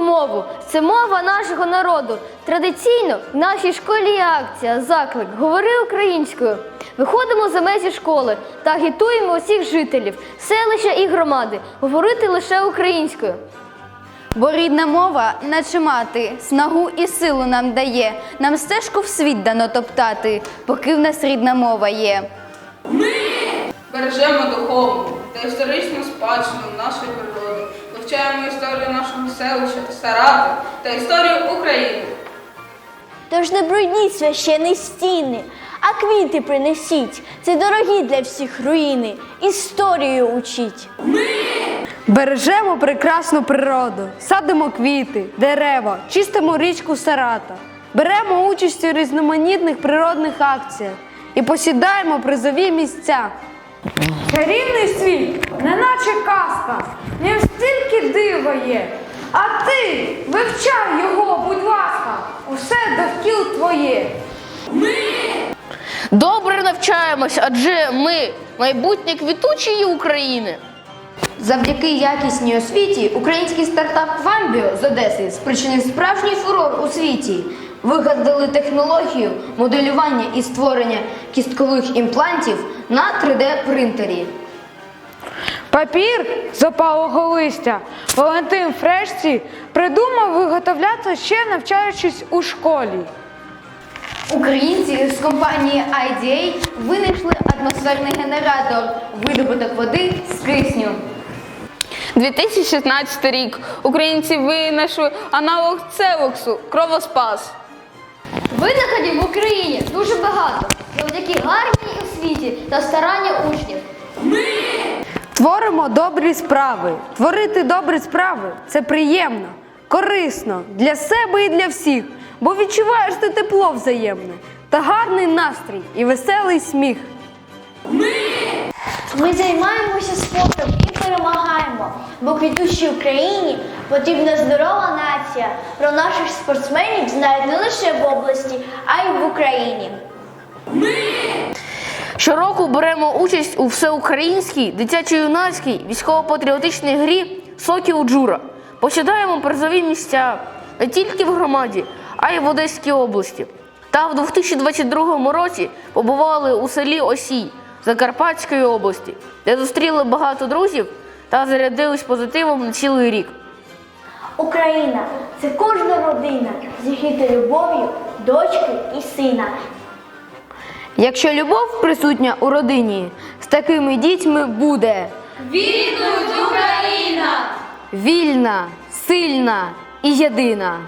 мову. Це мова нашого народу. Традиційно в нашій школі є акція, заклик Говори українською. Виходимо за межі школи та агітуємо усіх жителів, селища і громади говорити лише українською. Бо рідна мова, наче мати, снагу і силу нам дає. Нам стежку в світ дано топтати, поки в нас рідна мова є. Ми Бережемо духовну та історичну спадщину нашої природи, вивчаємо історію нашого селища, Сарату та історію України. Тож не брудніть священі стіни, а квіти принесіть. Це дорогі для всіх руїни. Історію учіть. Ми Бережемо прекрасну природу, садимо квіти, дерева, чистимо річку Сарата, беремо участь у різноманітних природних акціях і посідаємо призові місця. Чарівний світ, неначе казка, в нім стільки дива є. А ти вивчай його, будь ласка, усе довкіл твоє. Ми Добре навчаємось, адже ми майбутнє квітучої України. Завдяки якісній освіті український стартап Вамбіо з Одеси спричинив справжній фурор у світі. Вигадали технологію моделювання і створення кісткових імплантів на 3D-принтері. Папір з опалого листя Валентин Фрешці придумав виготовляти ще навчаючись у школі. Українці з компанії IDA винайшли атмосферний генератор видобуток води з кисню. 2016 рік українці винайшли аналог Целоксу кровоспас. Винаходів в Україні дуже багато, завдяки гарній освіті та старанню учнів. Ми Творимо добрі справи. Творити добрі справи це приємно, корисно для себе і для всіх, бо відчуваєш ти тепло взаємне та гарний настрій і веселий сміх. Ми займаємося спортом і перемагаємо, бо квітучій Україні потрібна здорова нація. Про наших спортсменів знають не лише в області, а й в Україні. Щороку беремо участь у всеукраїнській дитячо-юнацькій військово-патріотичній грі Сокіл Джура. Посідаємо призові місця не тільки в громаді, а й в Одеській області. Та в 2022 році побували у селі Осій Закарпатської області, де зустріли багато друзів та зарядились позитивом на цілий рік. Україна це кожна родина, з зігріта любов'ю дочки і сина. Якщо любов присутня у родині, з такими дітьми буде Вільнуть Україна! вільна, сильна і єдина.